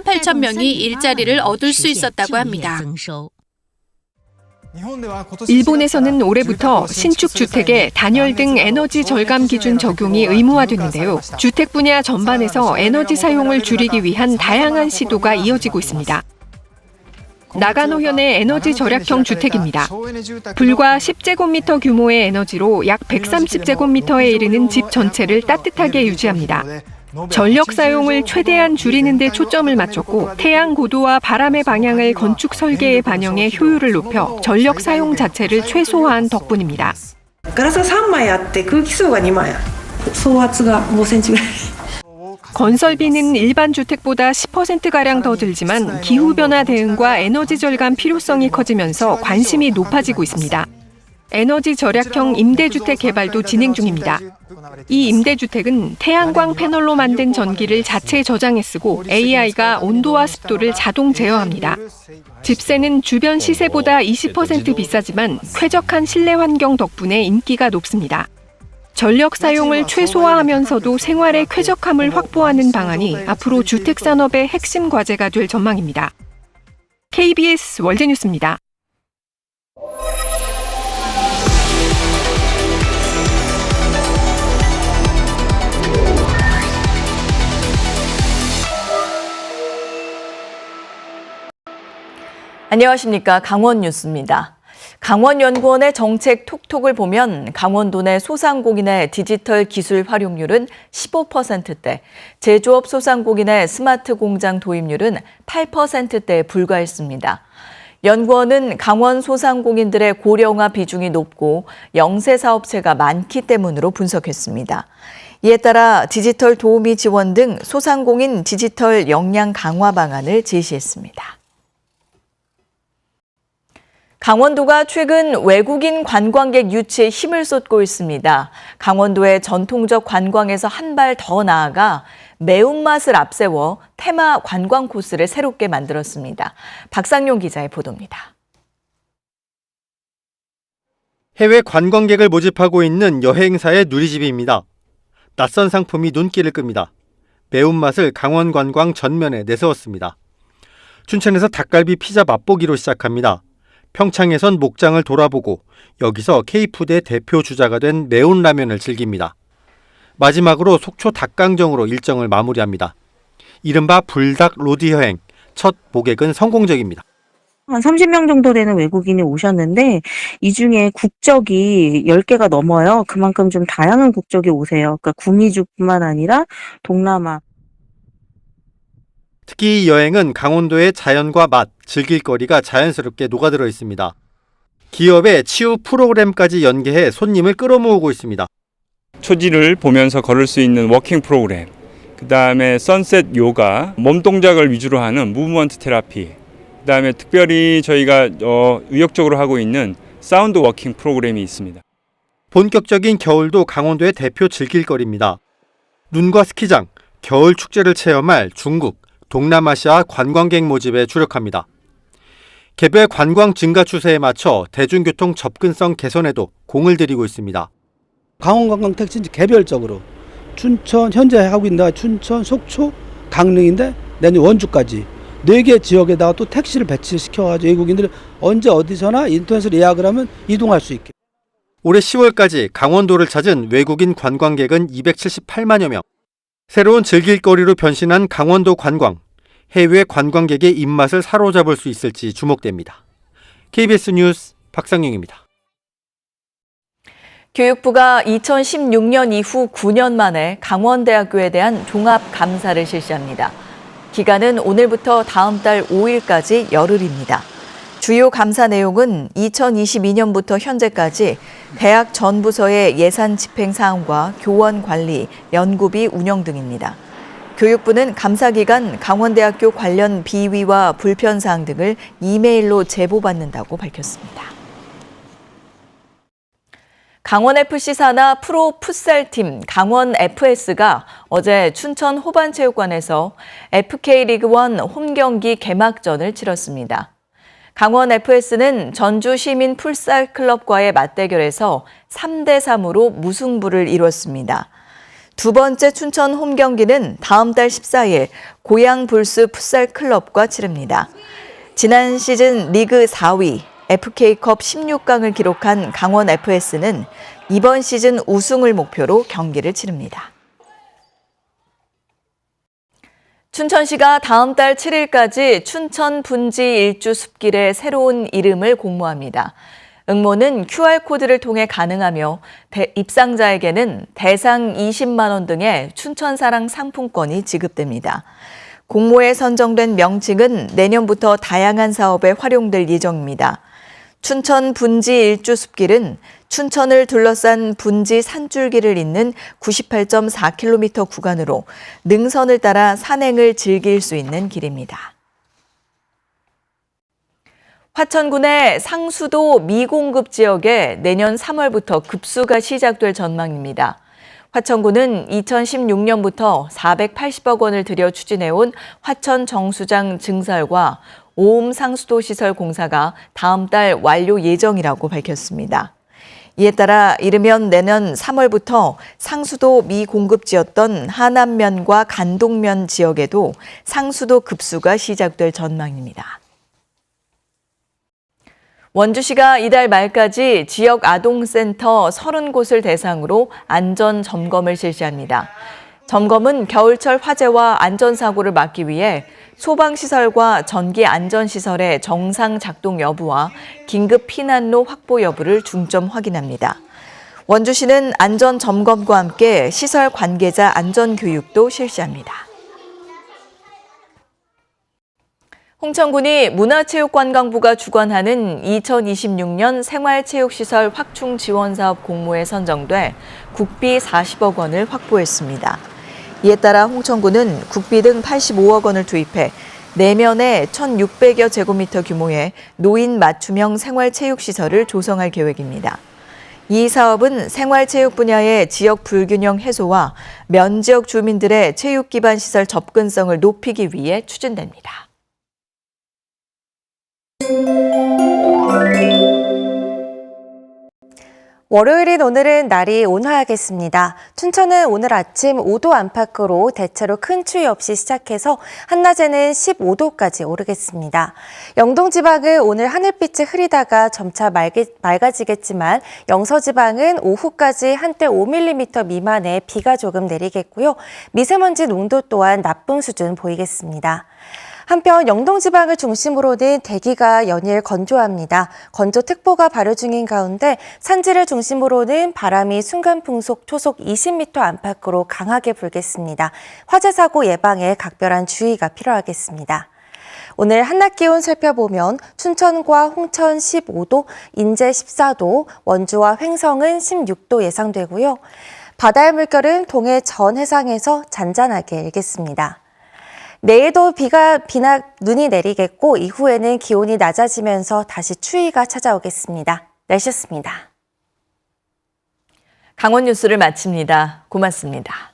8천 명이 일자리를 얻을 수 있었다고 합니다. 일본에서는 올해부터 신축 주택의 단열 등 에너지 절감 기준 적용이 의무화됐는데요. 주택 분야 전반에서 에너지 사용을 줄이기 위한 다양한 시도가 이어지고 있습니다. 나가노현의 에너지 절약형 주택입니다. 불과 10제곱미터 규모의 에너지로 약 130제곱미터에 이르는 집 전체를 따뜻하게 유지합니다. 전력 사용을 최대한 줄이는 데 초점을 맞췄고 태양 고도와 바람의 방향을 건축 설계에 반영해 효율을 높여 전력 사용 자체를 최소화한 덕분입니다. ガラスが3枚あって空気層が2枚総圧が5センチぐらい 건설비는 일반 주택보다 10%가량 더 들지만 기후변화 대응과 에너지 절감 필요성이 커지면서 관심이 높아지고 있습니다. 에너지 절약형 임대주택 개발도 진행 중입니다. 이 임대주택은 태양광 패널로 만든 전기를 자체 저장해 쓰고 AI가 온도와 습도를 자동 제어합니다. 집세는 주변 시세보다 20% 비싸지만 쾌적한 실내 환경 덕분에 인기가 높습니다. 전력 사용을 최소화하면서도 생활의 쾌적함을 확보하는 방안이 앞으로 주택 산업의 핵심 과제가 될 전망입니다. KBS 월드뉴스입니다. 안녕하십니까. 강원 뉴스입니다. 강원연구원의 정책 톡톡을 보면 강원도 내 소상공인의 디지털 기술 활용률은 15%대, 제조업 소상공인의 스마트 공장 도입률은 8%대에 불과했습니다. 연구원은 강원 소상공인들의 고령화 비중이 높고 영세 사업체가 많기 때문으로 분석했습니다. 이에 따라 디지털 도우미 지원 등 소상공인 디지털 역량 강화 방안을 제시했습니다. 강원도가 최근 외국인 관광객 유치에 힘을 쏟고 있습니다. 강원도의 전통적 관광에서 한 발 더 나아가 매운맛을 앞세워 테마 관광 코스를 새롭게 만들었습니다. 박상용 기자의 보도입니다. 해외 관광객을 모집하고 있는 여행사의 누리집입니다. 낯선 상품이 눈길을 끕니다. 매운맛을 강원 관광 전면에 내세웠습니다. 춘천에서 닭갈비 피자 맛보기로 시작합니다. 평창에선 목장을 돌아보고 여기서 K푸드의 대표 주자가 된 매운 라면을 즐깁니다. 마지막으로 속초 닭강정으로 일정을 마무리합니다. 이른바 불닭 로드 여행 첫 모객은 성공적입니다. 한 30명 정도 되는 외국인이 오셨는데 이 중에 국적이 10개가 넘어요. 그만큼 좀 다양한 국적이 오세요. 그러니까 구미주뿐만 아니라 동남아 특히 이 여행은 강원도의 자연과 맛, 즐길 거리가 자연스럽게 녹아들어 있습니다. 기업의 치유 프로그램까지 연계해 손님을 끌어모으고 있습니다. 초지를 보면서 걸을 수 있는 워킹 프로그램, 그 다음에 선셋 요가, 몸 동작을 위주로 하는 무브먼트 테라피, 그 다음에 특별히 저희가 어, 의욕적으로 하고 있는 사운드 워킹 프로그램이 있습니다. 본격적인 겨울도 강원도의 대표 즐길거리입니다. 눈과 스키장, 겨울 축제를 체험할 중국, 동남아시아 관광객 모집에 주력합니다. 개별 관광 증가 추세에 맞춰 대중교통 접근성 개선에도 공을 들이고 있습니다. 강원관광 택시 개별적으로 춘천 현재 하고 있는 데가 춘천, 속초, 강릉인데 내년 원주까지 네 개 지역에다가 또 택시를 배치시켜가지고 외국인들이 언제 어디서나 인터넷으로 예약을 하면 이동할 수 있게. 올해 10월까지 강원도를 찾은 외국인 관광객은 278만여 명. 새로운 즐길거리로 변신한 강원도 관광. 해외 관광객의 입맛을 사로잡을 수 있을지 주목됩니다. KBS 뉴스 박상용입니다. 교육부가 2016년 이후 9년 만에 강원대학교에 대한 종합 감사를 실시합니다. 기간은 오늘부터 다음 달 5일까지 열흘입니다. 주요 감사 내용은 2022년부터 현재까지 대학 전 부서의 예산 집행 사항과 교원 관리, 연구비 운영 등입니다. 교육부는 감사 기간 강원대학교 관련 비위와 불편 사항 등을 이메일로 제보받는다고 밝혔습니다. 강원FC 산하 프로 풋살 팀 강원FS가 어제 춘천 호반체육관에서 FK리그 1 홈 경기 개막전을 치렀습니다. 강원FS는 전주 시민 풀살 클럽과의 맞대결에서 3대 3으로 무승부를 이뤘습니다. 두 번째 춘천 홈 경기는 다음 달 14일 고양 불스 풋살 클럽과 치릅니다. 지난 시즌 리그 4위, FK컵 16강을 기록한 강원 FS는 이번 시즌 우승을 목표로 경기를 치릅니다. 춘천시가 다음 달 7일까지 춘천 분지 일주 숲길의 새로운 이름을 공모합니다. 응모는 QR코드를 통해 가능하며 대- 입상자에게는 대상 20만 원 등의 춘천사랑 상품권이 지급됩니다. 공모에 선정된 명칭은 내년부터 다양한 사업에 활용될 예정입니다. 춘천 분지 일주 숲길은 춘천을 둘러싼 분지 산줄기를 잇는 98.4km 구간으로 능선을 따라 산행을 즐길 수 있는 길입니다. 화천군의 상수도 미공급 지역에 내년 3월부터 급수가 시작될 전망입니다. 화천군은 2016년부터 480억 원을 들여 추진해온 화천 정수장 증설과 오음 상수도 시설 공사가 다음 달 완료 예정이라고 밝혔습니다. 이에 따라 이르면 내년 3월부터 상수도 미공급지였던 하남면과 간동면 지역에도 상수도 급수가 시작될 전망입니다. 원주시가 이달 말까지 지역 아동센터 30곳을 대상으로 안전 점검을 실시합니다. 점검은 겨울철 화재와 안전사고를 막기 위해 소방시설과 전기안전시설의 정상 작동 여부와 긴급 피난로 확보 여부를 중점 확인합니다. 원주시는 안전 점검과 함께 시설 관계자 안전 교육도 실시합니다. 홍천군이 문화체육관광부가 주관하는 2026년 생활체육시설 확충 지원 사업 공모에 선정돼 국비 40억 원을 확보했습니다. 이에 따라 홍천군은 국비 등 85억 원을 투입해 내면에 1,600여 제곱미터 규모의 노인 맞춤형 생활체육시설을 조성할 계획입니다. 이 사업은 생활체육 분야의 지역 불균형 해소와 면지역 주민들의 체육 기반 시설 접근성을 높이기 위해 추진됩니다. 월요일인 오늘은 날이 온화하겠습니다. 춘천은 오늘 아침 5도 안팎으로 대체로 큰 추위 없이 시작해서 한낮에는 15도까지 오르겠습니다. 영동 지방은 오늘 하늘빛이 흐리다가 점차 맑게, 맑아지겠지만 영서 지방은 오후까지 한때 5mm 미만의 비가 조금 내리겠고요. 미세먼지 농도 또한 나쁨 수준 보이겠습니다. 한편 영동 지방을 중심으로는 대기가 연일 건조합니다. 건조특보가 발효 중인 가운데 산지를 중심으로는 바람이 순간 풍속 초속 20m 안팎으로 강하게 불겠습니다. 화재 사고 예방에 각별한 주의가 필요하겠습니다. 오늘 한낮 기온 살펴보면 춘천과 홍천 15도, 인제 14도, 원주와 횡성은 16도 예상되고요. 바다의 물결은 동해 전 해상에서 잔잔하게 일겠습니다. 내일도 비가 비나 눈이 내리겠고 이후에는 기온이 낮아지면서 다시 추위가 찾아오겠습니다. 날씨였습니다. 강원 뉴스를 마칩니다. 고맙습니다.